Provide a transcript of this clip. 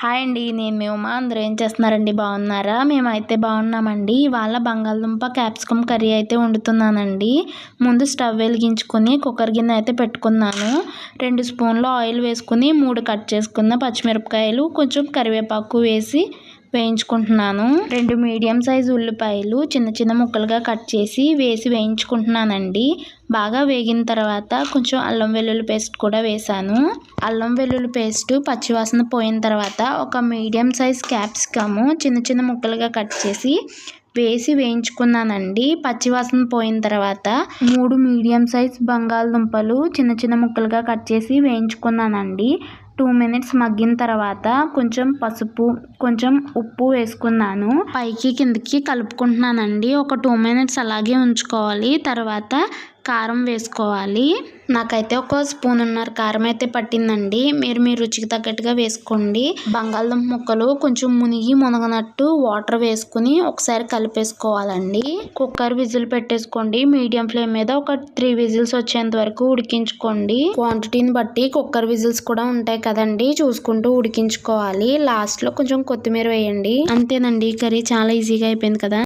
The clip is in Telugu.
హాయ్ అండి నేను మేము అందరూ ఏం చేస్తున్నారండి? బాగున్నారా? మేమైతే బాగున్నామండి. ఇవాళ బంగాళదుంప క్యాప్సికమ్ కర్రీ అయితే వండుతున్నానండి. ముందు స్టవ్ వెలిగించుకొని కుక్కర్ గిన్నె అయితే పెట్టుకున్నాను. రెండు స్పూన్లు ఆయిల్ వేసుకుని మూడు కట్ చేసుకున్న పచ్చిమిరపకాయలు కొంచెం కరివేపాకు వేసి వేయించుకుంటున్నాను. రెండు మీడియం సైజు ఉల్లిపాయలు చిన్న చిన్న ముక్కలుగా కట్ చేసి వేసి వేయించుకుంటున్నానండి. బాగా వేగిన తర్వాత కొంచెం అల్లం వెల్లుల్లి పేస్ట్ కూడా వేసాను అల్లం వెల్లుల్లి పేస్ట్ పచ్చివాసన పోయిన తర్వాత ఒక మీడియం సైజ్ క్యాప్సికము చిన్న చిన్న ముక్కలుగా కట్ చేసి వేసి వేయించుకున్నానండి. పచ్చివాసన పోయిన తర్వాత మూడు మీడియం సైజ్ బంగాళదుంపలు చిన్న చిన్న ముక్కలుగా కట్ చేసి వేయించుకున్నానండి. టూ మినిట్స్ మగ్గిన తర్వాత కొంచెం పసుపు కొంచెం ఉప్పు వేసుకున్నాను. పైకి కిందకి కలుపుకుంటున్నానండి. ఒక టూ మినిట్స్ అలాగే ఉంచుకోవాలి. తర్వాత కారం వేసుకోవాలి. నాకైతే ఒక స్పూన్ ఉన్నారు కారం అయితే పట్టిందండి. మీరు మీ రుచికి తగ్గట్టుగా వేసుకోండి. బంగాళదుంప ముక్కలు కొంచెం మునిగి మునగనట్టు వాటర్ వేసుకుని ఒకసారి కలిపేసుకోవాలండి. కుక్కర్ విజిల్ పెట్టేసుకోండి. మీడియం ఫ్లేమ్ మీద ఒక త్రీ విజిల్స్ వచ్చేంత వరకు ఉడికించుకోండి. క్వాంటిటీని బట్టి కుక్కర్ విజిల్స్ కూడా ఉంటాయి కదండి చూసుకుంటూ ఉడికించుకోవాలి. లాస్ట్లో కొంచెం కొత్తిమీర వేయండి. అంతేనండి కర్రీ చాలా ఈజీగా అయిపోయింది కదా.